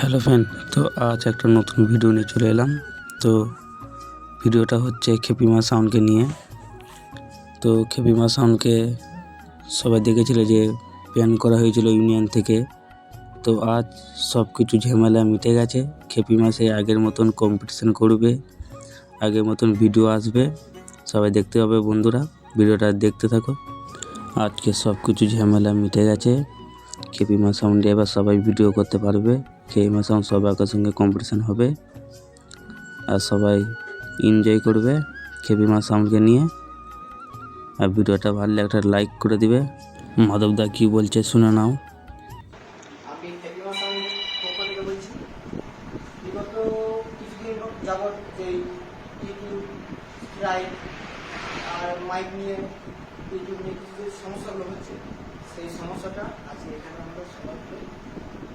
Hello fan তো আজ একটা নতুন ভিডিও নিয়ে চলে এলাম। তো ভিডিওটা হচ্ছে খেপিমা সাউন্ডকে নিয়ে। তো খেপিমা সাউন্ডকে সবাই দেখেছিল যে প্যান করা হয়েছিল ইউনিয়ন থেকে। তো আজ সব কিছু ঝামেলা মিটে গেছে। খেপিমা সে আগের মতন কম্পিটিশন করবে, আগের মতন ভিডিও আসবে। সবাই দেখতে হবে বন্ধুরা, ভিডিওটা দেখতে থাকো। আজকে সব কিছু ঝামেলা মিটে গেছে। কেপিমা সাউন্ডে এবার সবাই ভিডিও করতে পারবে। কেপিমা সাউন্ড সবাই একের সঙ্গে কম্পিটিশান হবে, আর সবাই এনজয় করবে, খেপি কেপিমা সাউন্ডকে নিয়ে। আর ভিডিওটা ভালো একটা লাইক করে দিবে। মাধবদা কী বলছে শুনে নাও। যে সমস্যাগুলো হচ্ছে, সেই সমস্যাটা আজকে এখানে আমরা সবাইকে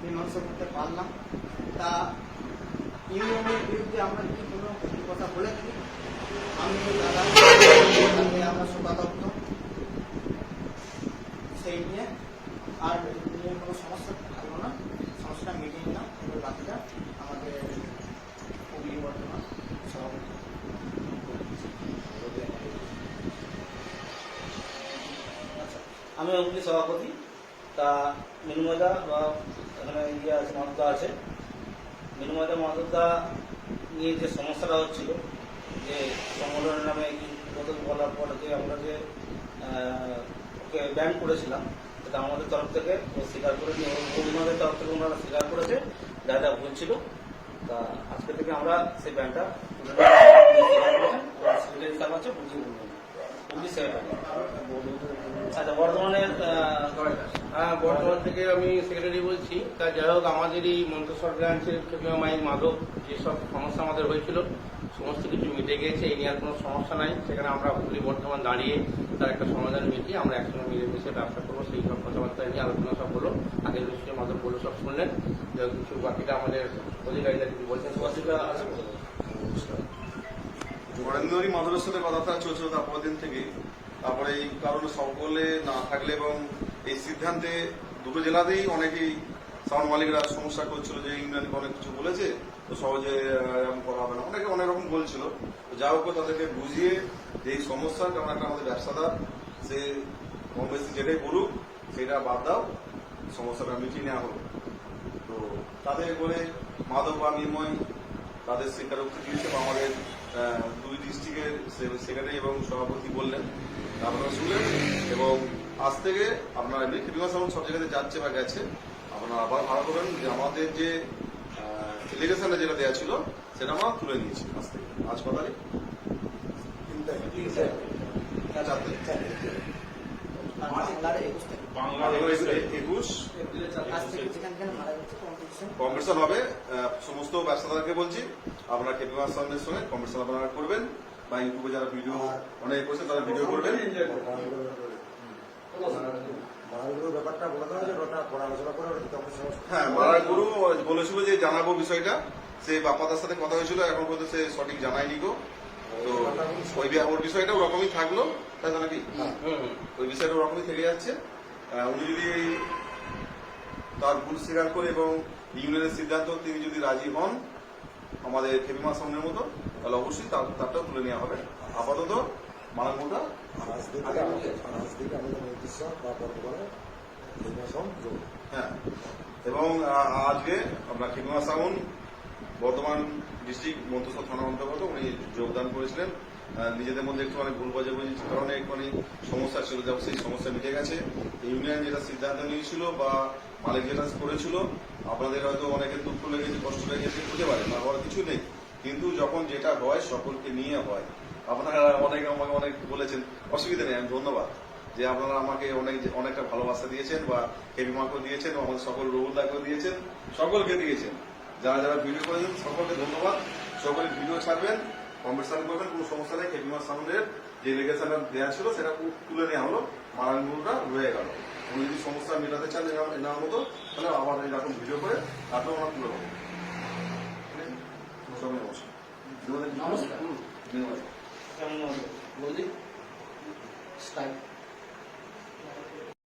মীমাংসা করতে পারলাম। তা ইউনিয়নের বিরুদ্ধে আমরা কি কোনো কথা বলে থাকি? আমি দাদা, আমি আমরা শোভাদত্ত সেই নিয়ে আর নিয়ে কোনো সমস্যা থাকল না। সমস্যাটা মিটিয়ে নিলাম। এবার বাকিটা আমাদের হুগলি বর্তমান সভাপতি। আচ্ছা আমি হুগলি সভাপতি। তা মিনুমদা বা এখানে ইয়ে আছে মাদকদা আছে। মিনুমদা মাদকদা নিয়ে যে সমস্যাটা হচ্ছিল, যে সংগঠনের নামে কি কত বলার পরে যে আমরা যে ওকে ব্যান করেছিলাম, সেটা আমাদের তরফ থেকে, ও স্বীকার করে নিয়ে ওনাদের তরফ থেকে ওনারা স্বীকার করেছে, যা যা ভুল ছিল তা আজকে থেকে আমরা সেই ব্যানটা নিয়েছি সেক্রেটারি সাহেব আছে বুঝিয়ে আচ্ছা বর্ধমানের হ্যাঁ বর্তমান থেকে আমি সেক্রেটারি বলছি। তা যাই হোক আমাদের এই মন্তেশ্বর ব্রাঞ্চের খেপিয়া মাইক মাদক যেসব সমস্যা আমাদের হয়েছিল সমস্ত কিছু মিটে গিয়েছে এই নিয়ে আর কোনো সমস্যা নাই। সেখানে আমরা হুগলি বর্ধমান দাঁড়িয়ে তার একটা সমাধান মিটিয়ে আমরা একসঙ্গে মিলেমিশে ব্যবসা করব। সেই সব কথাবার্তা নিয়ে আলোচনা সব হলো। আগের বিষয়ে মাদক বলে সব শুনলেন। যাই কিছু বাকিটা আমাদের অধিকারীরা কিছু বলছেন। বলে মাদুরের সাথে কথাবার্তা চলছিল তারপর দিন থেকে তারপরে এই কারণে সকলে না থাকলে এবং এই সিদ্ধান্তে দুটো জেলাতেই অনেকেই সাউন্ড মালিকরা সমস্যা করছিল যে ইউনিয়নকে অনেক কিছু বলেছে, তো সহজে এরকম করা হবে না। অনেকে অনেক রকম বলছিল। যা হোক, তাদেরকে বুঝিয়ে যে এই সমস্যা, কারণ একটা আমাদের ব্যবসাদার, সে কম বেশি যেটাই বলুক, সেটা বাদ দাও, সমস্যাটা মিটিয়ে নেওয়া হলো তো তাদের করে মাধব বা নির্ময় তাদের স্বীকারোক্তি দিয়েছে বা আমাদের দুই ডিস্ট্রিক্টের সেক্রেটারি এবং সভাপতি বললেন। আপনারা শুনলেন এবং আজ থেকে আপনার এমনি এবং সব জায়গাতে যাচ্ছে বা গেছে, আপনারা আবার ভালো করবেন যে আমাদের যে এলিগেশনে যেটা দেওয়া ছিল, সেটা আমরা তুলে নিয়েছি আজ থেকে। আজ তারিখ হ্যাঁ, চার তারিখ আর বাংলার একুশ থেকে বাংলার একুশ আজ থেকে যেখানে যেখানে মারা কম্পিটিশন হবে সমস্ত ব্যবসাদারকে বলছি আপনারা কেপিমার সাউন্ডের সঙ্গে কম্পিটিশন আপনারা করবেন বা ইউটিউবে যারা ভিডিও অনেক করছে তারা ভিডিও করবেন। হ্যাঁ মারার গুরু বলেছিল যে জানাব বিষয়টা। সে সাথে কথা হয়েছিল এখন পর্যন্ত সে সঠিক জানায়নি গো। তো ওই ওর বিষয়টা ওরকমই থাকল তাই নাকি? হুম ওই বিষয়টা ওরকমই থেকে যাচ্ছে। উনি যদি তার ভুল স্বীকার করে এবং ইউনিয়নের সিদ্ধান্ত তিনি যদি রাজি হন আমাদের খেপিমা সামনের মতো তাহলে অবশ্যই তার তারটাও তুলে নেওয়া হবে। আপাতত যোগ হ্যাঁ। এবং আজকে আমরা খেপিমা সাউন্ড বর্তমান ডিস্ট্রিক্ট মন্ত্রসভা থানা অন্তর্গত উনি যোগদান করেছিলেন। নিজেদের মধ্যে একটু অনেক ভুল বোঝাবুঝির কারণে একটুখানি সমস্যা ছিল যেমন সেই সমস্যা মিটে গেছে। ইউনিয়ন যেটা সিদ্ধান্ত নিয়েছিল বা মালিক যেটা করেছিল, আপনাদের হয়তো অনেকের দুঃখ লেগেছে, কষ্ট লেগেছে, বুঝতে পারে না হওয়ার কিছু নেই। কিন্তু যখন যেটা হয়, সকলকে নিয়ে হয়। আপনারা অনেকে আমাকে অনেক বলেছেন, অসুবিধা নেই, আমি ধন্যবাদ। যে আপনারা আমাকে অনেক অনেকটা ভালোবাসা দিয়েছেন বা হেবি মাকে দিয়েছেন, আমাদের সকল রবুল্লাকে দিয়েছেন, সকলকে দিয়েছেন। যারা যারা ভিডিও করেছেন, সকলকে ধন্যবাদ। সকলে ভিডিও ছাড়বেন। কম্পিটিশন করবেন কোনো সমস্যা নেই হেভিমা সাউন্ডের যে লেগেশনটা দেওয়া ছিল সেটা তুলে নেওয়া হলো মারানগুলোটা রয়ে গেল। উনি যদি সমস্যা মেটাতে চান এনার মতো তাহলে আবার এরকম ভিডিও করে তারপরে আমরা তুলে নেব। নমস্কার নমস্কার। হুম, ধন্যবাদ।